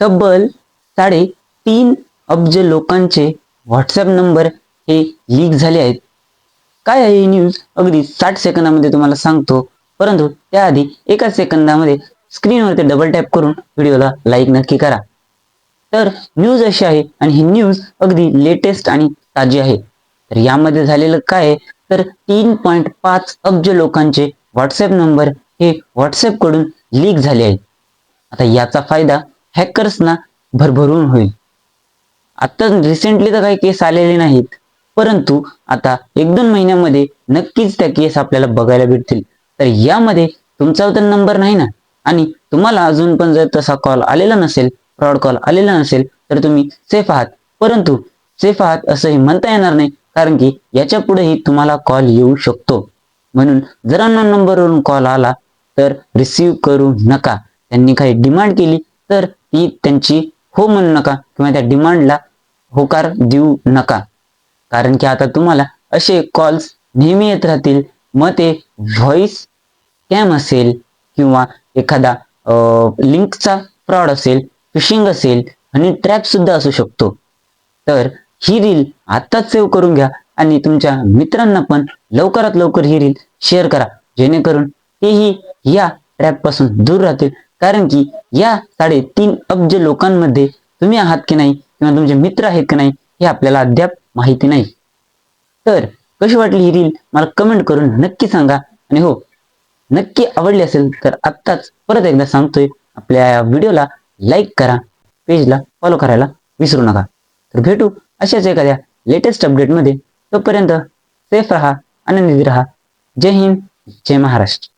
तब्बल साडे तीन अब्ज लोकांचे व्हॉट्सअप नंबर हे लीक झाले आहेत. काय आहे ही न्यूज अगदी साठ सेकंदामध्ये तुम्हाला सांगतो. परंतु त्याआधी एका सेकंदामध्ये स्क्रीनवरती डबल टॅप करून व्हिडिओला लाईक नक्की करा. तर न्यूज अशी आहे आणि ही न्यूज अगदी लेटेस्ट आणि ताजी आहे. तर यामध्ये झालेलं काय तर तीन पॉईंट पाच अब्ज लोकांचे व्हॉट्सअप नंबर हे व्हॉट्सअपकडून लीक झाले आहेत. आता याचा फायदा हॅकर्सना भरभरून होईल. आता रिसेंटली तर काही केस आलेले नाहीत. परंतु आता एक दोन महिन्यामध्ये नक्कीच त्या केस आपल्याला बघायला भेटतील. तर यामध्ये तुमचा तर नंबर नाही ना? आणि तुम्हाला अजून पण जर तसा कॉल आलेला नसेल फ्रॉड कॉल आलेला नसेल तर तुम्ही सेफ आहात. परंतु सेफ आहात असंही म्हणता येणार नाही कारण की याच्या पुढेही तुम्हाला कॉल येऊ शकतो. म्हणून जर अननोन नंबरवरून कॉल आला तर रिसीव करू नका. त्यांनी काही डिमांड केली तर ही त्यांची हो म्हणू नका किंवा त्या डिमांडला होकार देऊ नका. कारण की आता तुम्हाला असे कॉल्स नेहमी येत राहतील. मग ते व्हॉइस स्कॅम असेल किंवा एखादा लिंकचा फ्रॉड असेल फिशिंग असेल आणि ट्रॅप सुद्धा असू शकतो. तर ही रील आत्ताच सेव्ह करून घ्या आणि तुमच्या मित्रांना पण लवकरात लवकर ही रील शेअर करा. जेणेकरून तेही या ट्रॅपपासून दूर राहतील. कारण की या साडेतीन अब्ज लोकांमध्ये तुम्ही आहात की नाही? किंवा तुमचे मित्र आहेत की नाही? हे आपल्याला अद्याप माहिती नाही. तर कशी वाटली ही रील मला कमेंट करून नक्की सांगा. आणि हो नक्की आवडली असेल तर आत्ताच परत एकदा सांगतोय आपल्या या व्हिडिओला लाईक करा. पेजला फॉलो करायला विसरू नका. तर भेटू अशाच एखाद्या लेटेस्ट अपडेटमध्ये तोपर्यंत सेफ रहा आनंदित रहा. जय हिंद जय महाराष्ट्र.